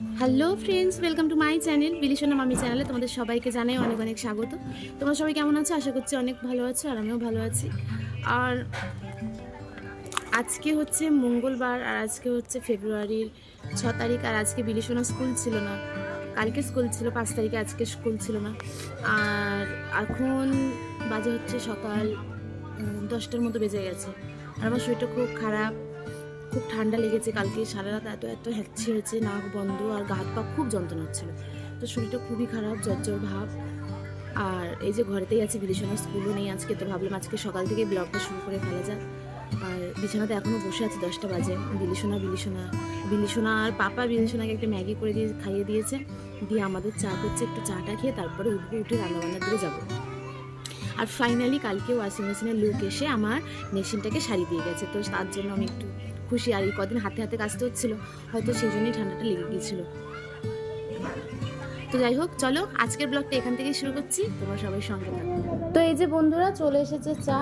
Hello friends welcome to my channel বিলিশনা মামি চ্যানেলে তোমাদের সবাইকে জানাই অনেক অনেক স্বাগত। তোমরা সবাই কেমন আছো? আশা করছি অনেক ভালো আছো আর আমিও ভালো আছি। আর আজকে হচ্ছে মঙ্গলবার আর আজকে হচ্ছে ফেব্রুয়ারির ছ তারিখ আর আজকে বিলিশনা স্কুল ছিল না। কালকে স্কুল ছিল, পাঁচ তারিখে আজকে স্কুল ছিল না। আর এখন বাজে হচ্ছে সকাল দশটার মতো বেজে গেছে। আর আমার শরীরটা খুব খারাপ। খুব ঠান্ডা লেগেছে কালকে, সারা রাত এত এত হ্যাচ্ছি হয়েছে, নাক বন্ধ আর গা হাত পা খুব যন্ত্রণা হচ্ছিল। তো শরীরটা খুবই খারাপ জ্বর ভাব। আর এই যে ঘরেতেই আছি বিলিশনা স্কুলও নেই আজকে, তো ভাবলাম আজকে সকাল থেকে ব্লগটা শুরু করে ফেলা যাক। আর বিছানাতে এখনও বসে আছি, দশটা বাজে। বিলিশোনা বিলিশোনা বিলিশোনা আর পাপা বিলিশোনাকে একটা ম্যাগি করে দিয়ে খাইয়ে দিয়েছে। দিয়ে আমাদের চা করছে, একটু চাটা খেয়ে তারপরে উঠবো, উঠে রান্নাবান্নার দিকে যাব। আর ফাইনালি কালকে ওয়াশিং মেশিনের লুক এসে আমার মেশিনটাকে সারিয়ে দিয়ে গেছে। তো তার জন্য আমি একটু খুশি আর এই কদিন হাতে হাতে কাজতে হচ্ছিল, হয়তো সেই জন্যই ঠান্ডাটা লেগে গিয়েছিল। তো যাই হোক, চলো আজকের ব্লগটা এখান থেকেই শুরু করছি, তোমরা সবাই সঙ্গে তো এই যে বন্ধুরা চলে এসেছে চা।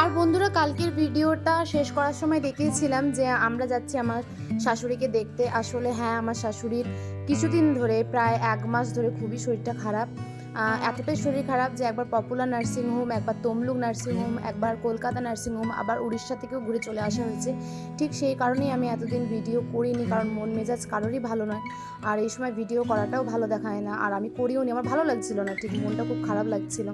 আর বন্ধুরা কালকের ভিডিওটা শেষ করার সময় দেখিয়েছিলাম যে আমরা যাচ্ছি আমার শাশুড়িকে দেখতে। আসলে হ্যাঁ আমার শাশুড়ির কিছুদিন ধরে, প্রায় এক মাস ধরে খুবই শরীরটা খারাপ। এতটাই শরীর খারাপ যে একবার পপুলার নার্সিং হোম একবার তমলুক নার্সিং হোম একবার কলকাতা নার্সিং হোম আবার উড়িষ্যা থেকেও ঘুরে চলে আসা হয়েছে। ঠিক সেই কারণেই আমি এতদিন ভিডিও করিনি, কারণ মন মেজাজ কারোরই ভালো নয়। আর এই সময় ভিডিও করাটাও ভালো দেখায় না। আর আমি করিও নি আমার ভালো লাগছিল না, ঠিক মনটা খুব খারাপ লাগছিল।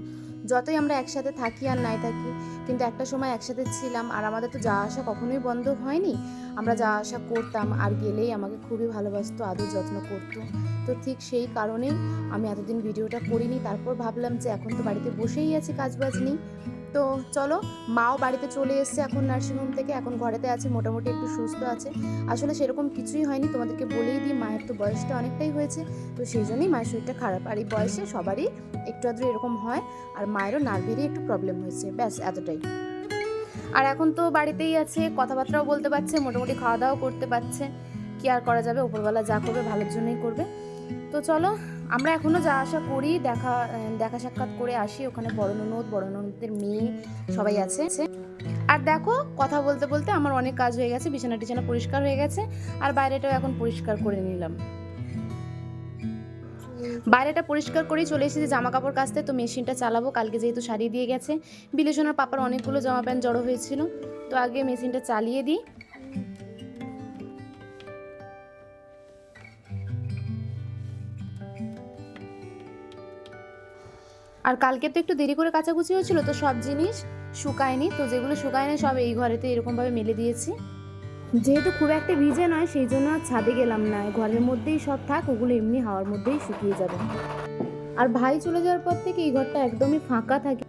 যতই আমরা একসাথে থাকি আর নাই থাকি, কিন্তু একটা সময় একসাথে ছিলাম আর আমাদের তো যাওয়া আসা কখনোই বন্ধ হয়নি। আমরা যাওয়া আসা করতাম আর গেলেই আমাকে খুবই ভালোবাসতো, আদর যত্ন করতো। তো ঠিক সেই কারণেই আমি এতদিন ভিডিওটা করিনি। তারপর ভাবলাম যে এখন তো বাড়িতে বসেই আছি কাজ বাজ নেই। তো চলো, মাও বাড়িতে চলে এসছে এখন নার্সিংহোম থেকে, এখন ঘরেতে আছে, মোটামুটি একটু সুস্থ আছে। আসলে সেরকম কিছুই হয়নি, তোমাদেরকে বলেই দিই, মায়ের তো বয়সটা অনেকটাই হয়েছে, তো সেই জন্যই মায়ের শরীরটা খারাপ। আর এই বয়সে সবারই একটু আধটু এরকম হয়, আর মায়েরও নার্ভেরই একটু প্রবলেম হয়েছে, ব্যাস এতটাই। আর এখন তো বাড়িতেই আছে, কথাবার্তাও বলতে পারছে, মোটামুটি খাওয়া দাওয়াও করতে পারছে, কি আর করা যাবে ওপরবেলা যা করবে, ভালোর জন্যই করবে। তো চলো, আমরা এখনও যা আশা করি, দেখা দেখা সাক্ষাৎ করে আসি ওখানে বড় ননদ বড় মেয়ে সবাই আছে। আর দেখো, কথা বলতে বলতে আমার অনেক কাজ হয়ে গেছে বিছানা টিছানা পরিষ্কার হয়ে গেছে, আর বাইরেটাও এখন পরিষ্কার করে নিলাম। বাইরেটা পরিষ্কার করেই চলে এসেছি জামা কাপড় কাচতে, তো মেশিনটা চালাবো, কালকে যেহেতু সারিয়ে দিয়ে গেছে। বিলেশনার পাপার অনেকগুলো জামা প্যান্ট জড়ো হয়েছিল, তো আগে মেশিনটা চালিয়ে দিই। আর কালকে তো একটু দেরি করে কাচাকুচি হয়েছিল, তো সব জিনিস শুকায়নি। তো যেগুলো শুকায়নি সব এই ঘরেতে এরকমভাবে মেলে দিয়েছি। যেহেতু খুব একটা ভিজে নয়, সেই জন্য আর ছাদে গেলাম না। ঘরের মধ্যেই সব থাক, ওগুলো এমনি হাওয়ার মধ্যেই শুকিয়ে যাবে। আর ভাই চলে যাওয়ার পর থেকে এই ঘরটা একদমই ফাঁকা থাকে।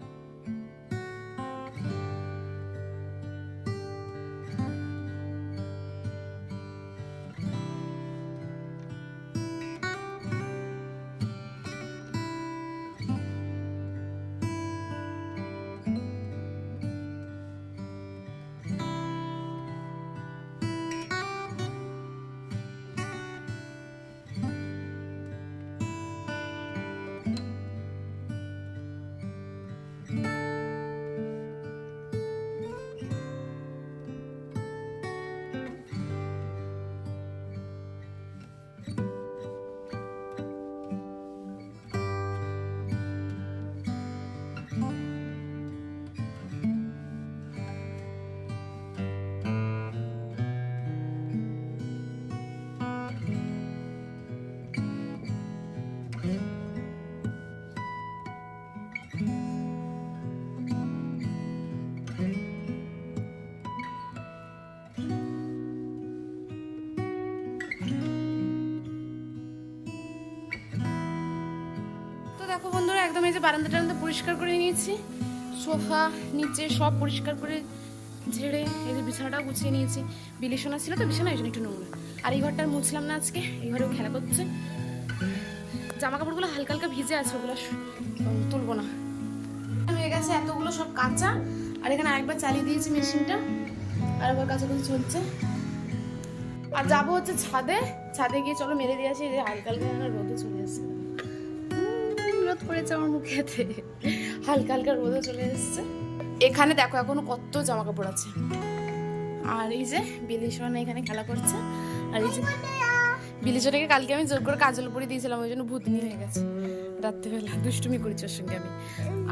দেখো বন্ধুরা, একদম এই যে বারান্দা টারান্দা পরিষ্কার করে নিয়েছি। সোফা, নিচে সব পরিষ্কার করে ঝেড়ে এই যে বিছানাটাও গুছিয়ে নিয়েছি। বিলিশোনা ছিল তো বিছানা এই জন্য একটু নোংরা। আর এই ঘরটা মুছলাম না আজকে, এই ঘরেও খেলা করছে। জামা কাপড়গুলো হালকা হালকা ভিজে আছে, ওগুলো তুলবো না। হয়ে গেছে এতগুলো সব কাঁচা, আর এখানে আরেকবার চালিয়ে দিয়েছি মেশিনটা, আর একবার কাঁচাকুচি চলছে। আর যাব হচ্ছে ছাদে ছাদে গিয়ে চলো মেরে দিয়ে আসি হালকা হালকা রোদে চলে এসেছে রোদ পড়েছে আমার মুখেতে হালকা হালকা রোদে চলে এসেছে। এখানে দেখো এখনও কত জামা কাপড় আছে। আর এই যে বিলিশন এখানে খেলা করছে। আর এই যে বিলিশনকে কালকে আমি জোর করে কাজল পরে দিয়েছিলাম ওই জন্য ভূতনি হয়ে গেছে। রাত্রেবেলা দুষ্টুমি করেছি ওর সঙ্গে আমি।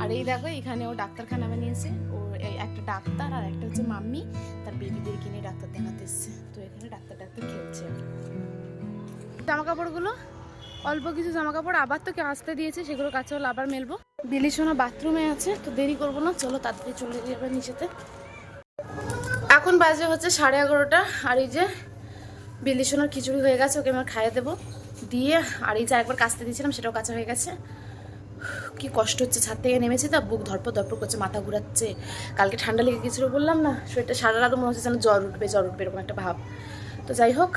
আর এই দেখো এখানে ও ডাক্তারখানা বানিয়েছে। ও এই একটা ডাক্তার আর একটা হচ্ছে মাম্মি তার বেবিদেরকে নিয়ে ডাক্তার দেখাতে এসছে। তো এখানে ডাক্তার ডাক্তার খেলছে। জামা কাপড়গুলো অল্প কিছু জামা কাপড় আবার তোকে আসতে দিয়েছে, সেগুলো কাছে হলো আবার মেলবো। বিলিশোনা বাথরুমে আছে, তো দেরি করব না, চলো তাড়াতাড়ি চলে যাবে নিচেতে। এখন বাজে হচ্ছে সাড়ে এগারোটা, আর এই যে বিলিশোনার খিচুড়ি হয়ে গেছে, ওকে আমার খাইয়ে দেবো। দিয়ে, আর এই যে একবার কাচতে দিয়েছিলাম, সেটাও কাঁচা হয়ে গেছে। কি কষ্ট হচ্ছে, ছাদ থেকে নেমেছি তা, বুক ধরপর ধরপর করছে, মাথা ঘুরাচ্ছে। কালকে ঠান্ডা লেগে গেছিল বললাম না, শরীরটা সারা রাত মনে হচ্ছে যেন জ্বর উঠবে জ্বর উঠবে, এরকম একটা ভাব। তো যাই হোক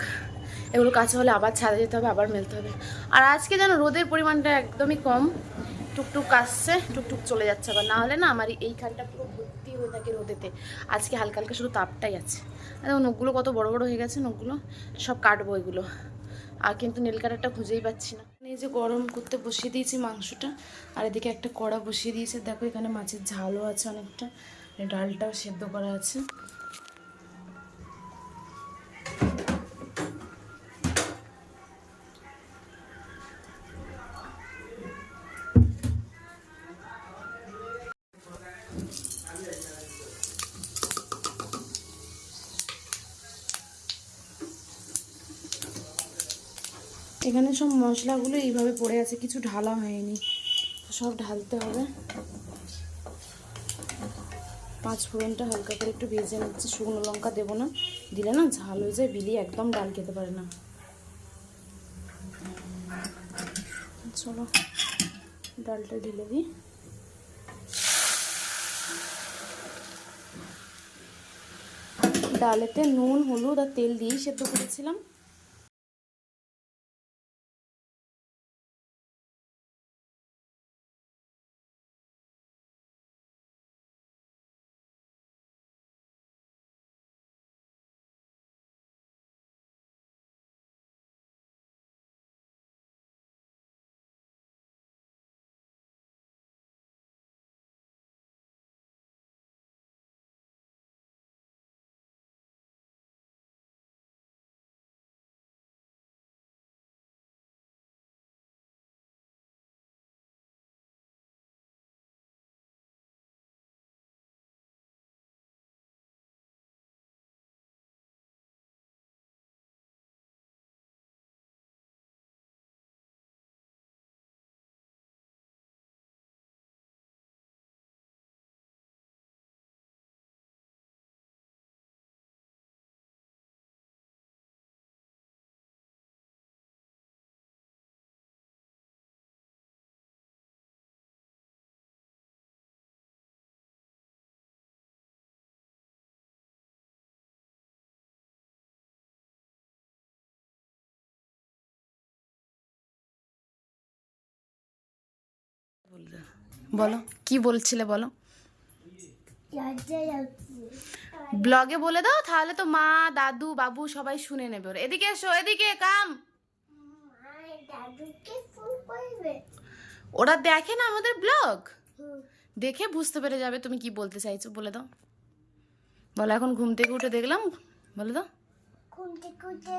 এগুলো কাছে হলে আবার ছাদে যেতে হবে, আবার মেলতে হবে। আর আজকে যেন রোদের পরিমাণটা একদমই কম, টুকটুক আসছে টুকটুক চলে যাচ্ছে। আবার না হলে না আমার এইখানটা পুরো ভর্তি হয়ে থাকে রোদেতে। আজকে হালকা হালকা শুধু তাপটাই আছে। আর নখগুলো কত বড় বড় হয়ে গেছে নখগুলো, সব কাটবো এগুলো। আর কিন্তু নীল কাটারটা খুঁজেই পাচ্ছি না। এই যে গরম করতে বসিয়ে দিয়েছি মাংসটা, আর এদিকে একটা কড়া বসিয়ে দিয়েছে। দেখো এখানে মাছের ঝালও আছে অনেকটা, ডালটাও সেদ্ধ করা আছে। এখানে সব মশলাগুলো এইভাবে পড়ে আছে, কিছু ঢালা হয়নি। সব ঢালতে হবে। পাঁচ ফোড়নটা হালকা করে একটু ভেজে নিচ্ছি। শুকনো লঙ্কা দেবো না। দিলে না ঝাল হয়ে যায়, বিলি একদম ডাল খেতে পারে না। চলো, ডালটা ঢেলে দিই। ডালেতে নুন, হলুদ আর তেল দিয়েই সেদ্ধ করেছিলাম। বলো, কি বলছিলে বলো? ব্লগে বলে দাও, তাহলে তো মা, দাদু, বাবু সবাই শুনে নেবে ওরা। এদিকে এসো, এদিকে, কাম। ওরা দেখে না আমাদের ব্লগ? দেখে বুঝতে পেরে যাবে তুমি কি বলতে চাইছো, বলে দাও। বলো, এখন ঘুম থেকে উঠে দেখলাম, বলে দাও। ঘুম থেকে উঠে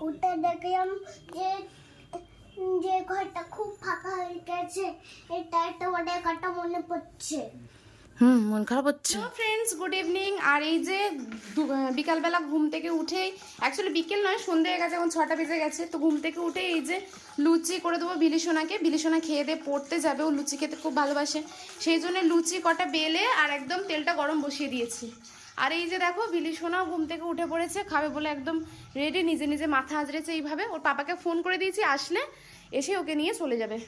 উঠে দেখলাম যে যে ঘরটা খুব ফাঁকা হয়ে গেছে। এটা একটা অনেক একটা মনে পড়ছে। হুম মন খারাপ হচ্ছে। ফ্রেন্ডস গুড ইভিনিং আর এই যে দু- বিকালবেলা ঘুম থেকে উঠেই অ্যাকচুয়ালি বিকেল নয় সন্ধে হয়ে গেছে এখন ছটা বেজে গেছে তো ঘুম থেকে উঠে এই যে লুচি করে দেবো বিলিসোনাকে বিলিসোনা খেয়ে দিয়ে পড়তে যাবে ও লুচি খেতে খুব ভালোবাসে। সেই জন্য লুচি কটা বেলে আর একদম তেলটা গরম বসিয়ে দিয়েছি। আর এই যে দেখো, বিলি সোনাও ঘুম থেকে উঠে পড়েছে, খাবে বলে একদম রেডি নিজে নিজে মাথা আজরেছে এইভাবে। ওর পাপাকে ফোন করে দিয়েছি, আসলে এসে ওকে নিয়ে চলে যাবে।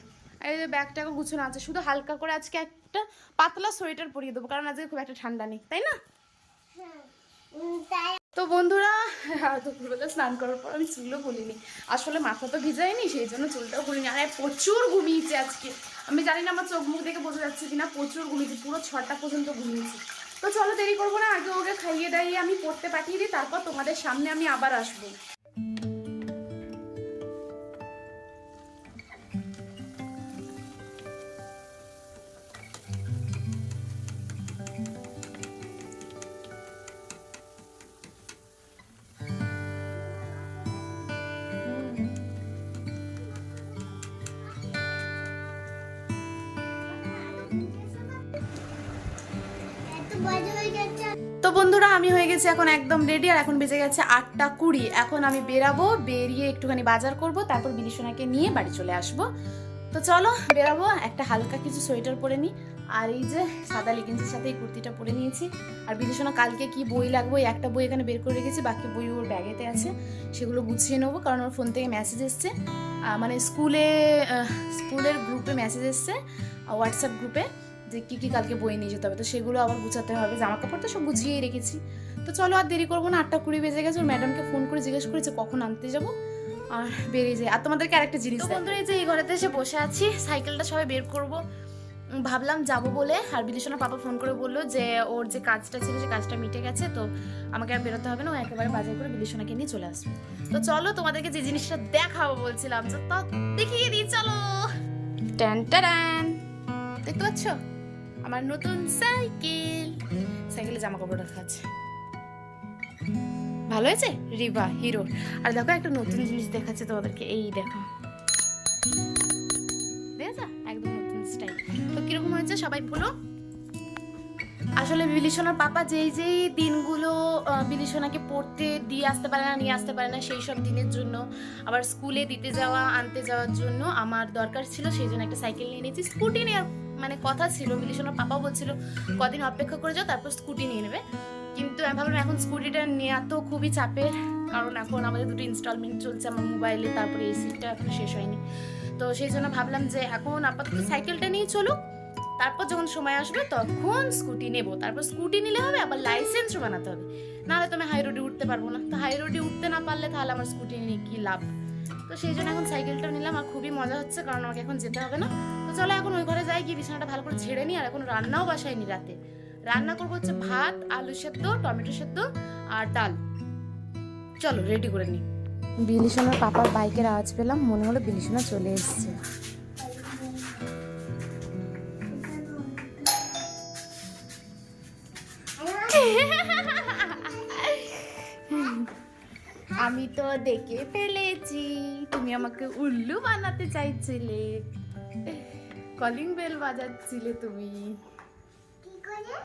আর এই যে ব্যাগটাকে গুছানো আছে, শুধু হালকা করে আজকে একটা পাতলা সোয়েটার পরিয়ে দেবো, কারণ আজকে খুব একটা ঠান্ডা নেই, তাই না? তো বন্ধুরা, দুপুরবেলা স্নান করার পর আমি চুলও বলিনি। আসলে মাথা তো ভিজাইনি, সেই জন্য চুলটাও বলিনি। আর প্রচুর ঘুমিয়েছে আজকে। আমি জানি না আমার চোখ মুখ দেখে বোঝা যাচ্ছে কিনা, প্রচুর ঘুমিয়েছি, পুরো ছটা পর্যন্ত ঘুমিয়েছি। তো চলো দেরি করব না, আগে ওকে খাইয়ে দাইয়ে আমি পড়তে পাঠিয়ে দিই, তারপর তোমাদের সামনে আমি আবার আসব। বন্ধুরা, আমি হয়ে গেছি এখন একদম রেডি আর এখন বেজে গেছে আটটা কুড়ি। এখন আমি বেরাবো, বেরিয়ে একটুখানি বাজার করব, তারপর বিলিসোনাকে নিয়ে বাড়ি চলে আসব। তো চলো, বেরাবো, একটা হালকা কিছু সোয়েটার পরে নিই আর এই যে সাদা লেগিংসের সাথে এই কুর্তিটা পরে নিয়েছি। আর বিলিসোনা কালকে কি বই লাগবে? ওই একটা বই এখানে বের করে রেখেছি, বাকি বই ওর ব্যাগেতে আছে। সেগুলো গুছিয়ে নেব, কারণ ওর ফোন থেকে মেসেজ এসছে। মানে স্কুলে স্কুলের গ্রুপে মেসেজ এসছে হোয়াটসঅ্যাপ গ্রুপে যে কী কী কালকে বই নিয়ে যেতে হবে। তো সেগুলো আবার গুছাতে হবে। জামা কাপড় তো সব গুছিয়েই রেখেছি। তো চলো আর দেরি করব না আটটা কুড়ি বেজে গেছে। ওর ম্যাডামকে ফোন করে জিজ্ঞেস করেছে কখন আনতে যাব? আর বেরিয়ে যায় আর তোমাদেরকে আরেকটা জিনিস বন্ধুরা এই যে এই ঘরেতে এসে বসে আছি। সাইকেলটা সবাই বের করব। ভাবলাম যাব বলে। আর বিলিশনা পাপা ফোন করে বলল যে ওর যে কাজটা ছিল সে কাজটা মিটে গেছে। তো আমাকে আর বেরোতে হবে না। ও একেবারে বাজার করে বিলিশনাকে নিয়ে চলে আসবে। তো চলো তোমাদেরকে যে জিনিসটা দেখাবো বলছিলাম তো দেখিয়ে দিই চলো। ট্যান ট্যান দেখতে পাচ্ছ? আমার নতুন সাইকেল। সাইকেলে জামা কাপড় রাখা আছে। ভালো হয়েছে? রিবা, হিরো। আর দেখো, একটা নতুন জিনিস দেখাচ্ছে তোমাদেরকে। এই দেখো। দেখেছ? একদম নতুন স্টাইল। তো কীরকম হয়েছে? সবাই বলো। আসলে বিলিসোনার পাপা যেই যেই দিনগুলো বিলিসোনাকে পড়তে দিয়ে আসতে পারে না, নিয়ে আসতে পারে না, সেই সব দিনের জন্য, আবার স্কুলে দিতে যাওয়া, আনতে যাওয়ার জন্য আমার দরকার ছিল, সেই জন্য একটা সাইকেল নিয়ে নিয়েছি স্কুটি নেওয়ার মানে কথা ছিল বিলিসোনার পাপা বলছিল, কদিন অপেক্ষা করে যাও, তারপর স্কুটি নিয়ে নেবে। কিন্তু আমি ভাবলাম, এখন স্কুটিটা নেওয়া তো খুবই চাপের, কারণ এখন আমাদের দুটো ইনস্টলমেন্ট চলছে আমার মোবাইলে তারপরে এসিটা এখন শেষ হয়নি। তো সেই জন্য ভাবলাম যে, এখন আপাতত সাইকেলটা নিয়ে চলুক, তারপর যখন সময় আসবে, তখন স্কুটি নেব। তারপর স্কুটি নিলে হবে, আবার লাইসেন্সও বানাতে হবে। নাহলে তো আমি হাই রোডে উঠতে পারব না। তো হাই রোডে উঠতে না পারলে তাহলে আমার স্কুটি নিয়ে কি লাভ? তো সেই জন্য এখন সাইকেলটা নিলাম, আর খুবই মজা হচ্ছে, কারণ আমাকে এখন যেতে হবে না। চলো এখন ওই ঘরে যাই গিয়ে বিছানাটা ভালো করে ছেড়ে নিই আর এখন রান্নাও বাসায়নি রাতে। রান্না করব হচ্ছে ভাত আলু সেদ্ধ টমেটো সেদ্ধ আর ডাল। চলো রেডি করে নিই। বিলিশনার পাপার বাইকের আওয়াজ পেলাম মনে হলো বিলিশনা চলে এসছে। আমি তো দেখে ফেলেছি তুমি আমাকে উল্লু বানাতে চাইছিলে। কলিং বেল বাজাচ্ছিলে তুমি। কি করে?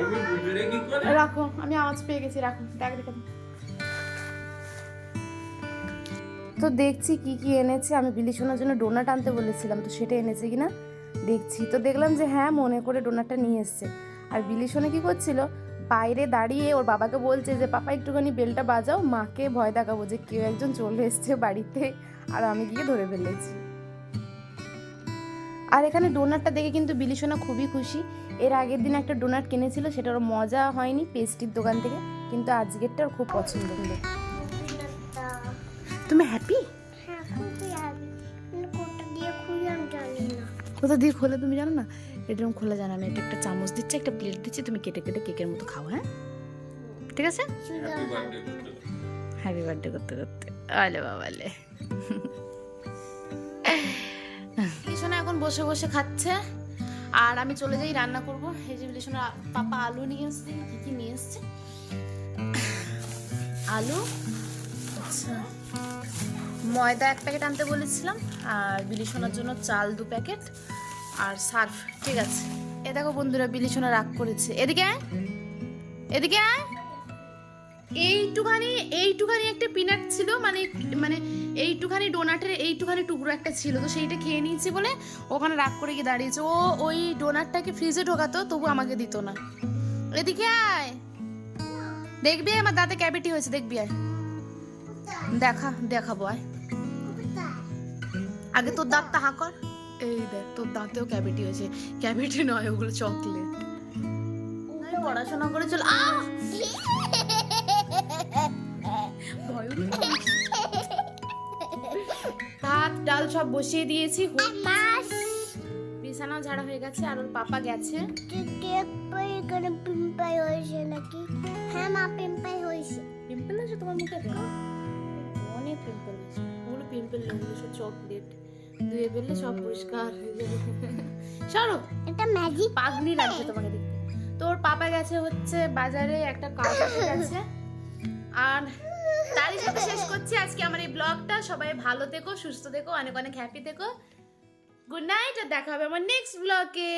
তুমি বুঝলে কি করে? রাখো আমি আওয়াজ পেয়ে গেছি রাখো দেখ দেখো তো দেখছি কি কি এনেছে আমি বিলি শোনার জন্য ডোনাট আনতে বলেছিলাম তো সেটা এনেছে কি না দেখছি তো দেখলাম যে হ্যাঁ মনে করে ডোনাটটা নিয়ে এসছে। আর বিলি শোনে কি করছিল বাইরে দাঁড়িয়ে ওর বাবাকে বলছে যে পাপা একটুখানি বেলটা বাজাও মাকে ভয় দেখাবো যে কেউ একজন চলে এসছে বাড়িতে আর আমি গিয়ে ধরে ফেলেছি। আর এখানে ডোনাটটা দেখে কিন্তু বিলিসোনা খুবই খুশি। এর আগের দিন একটা ডোনাট কিনেছিল সেটা ওর মজা হয়নি পেস্ট্রির দোকান থেকে কিন্তু আজকেরটা ওর খুব পছন্দ। হলো তুমি হ্যাপি হ্যাঁ কোথা দিয়ে খোলে তুমি জানো না? এরকম খোলা জানো আমি এটা একটা চামচ দিচ্ছি একটা প্লেট দিচ্ছি তুমি কেটে কেটে কেকের মতো খাও হ্যাঁ? ঠিক আছে? হ্যাপি বার্থডে করতে হ্যাপি বার্থডে করতে করতে। আলে বাবালে। বসে বসে খাচ্ছে। আর আমি চলে যাই, রান্না করব। এই যে লিসনা পাপা আলু নিয়ে এসছে, কি কি নিয়ে এসছে? আলু আচ্ছা ময়দা এক প্যাকেট আনতে বলেছিলাম, আর বিলিসোনার জন্য চাল দু প্যাকেট, আর সার্ফ, ঠিক আছে। এ দেখো বন্ধুরা বিলিসোনা রাগ করেছে। এদিকে এদিকে আয়। এইটুখানি এইটুখানি একটা পিনাট ছিল মানে মানে এইটুখানি ডোনাটের এইটুখানি টুকরো একটা ছিল, তো সেইটা খেয়ে নিয়েছি বলে ওখানে রাগ করে গিয়ে দাঁড়িয়েছে। ও ওই ডোনাটটাকে ফ্রিজে ঢোকাতো, তবু আমাকে দিত না। এদিকে আয়। দেখবি আমার দাঁতে ক্যাভিটি হয়েছে, দেখবি আয়। দেখা, দেখাবো, আয়। আগে তোর দাঁতটা হা কর। এই দেখ, তোর দাঁতেও ক্যাভিটি হয়েছে। ক্যাভিটি নয়, ওগুলো চকলেট পড়াশোনা করে চল আহ! ডাল সব বসিয়ে দিয়েছি। মাস বিছানা ঝাড়া হয়ে গেছে আর ওর পাপা গেছে। পিম্পাই হয়েছে নাকি? হ্যাঁ মা পিম্পাই হয়েছে। পিম্পল আছে তোমার মুখে অনেক পিম্পল ওগুলো পিম্পল চকলেট। ধুয়ে ফেললে সব পরিষ্কার হয়ে যাবে। সরো। এটা ম্যাজিক পাগলি লাগছে তোমাকে দেখতে। তোর পাপা গেছে হচ্ছে বাজারে একটা কাজ গেছে আর তারই সাথে শেষ করছি আজকে আমার এই ব্লগটা। সবাই ভালো থেকো, সুস্থ থেকো, অনেক অনেক হ্যাপি থেকো। গুড নাইট আর দেখা হবে আমার নেক্সট ব্লগে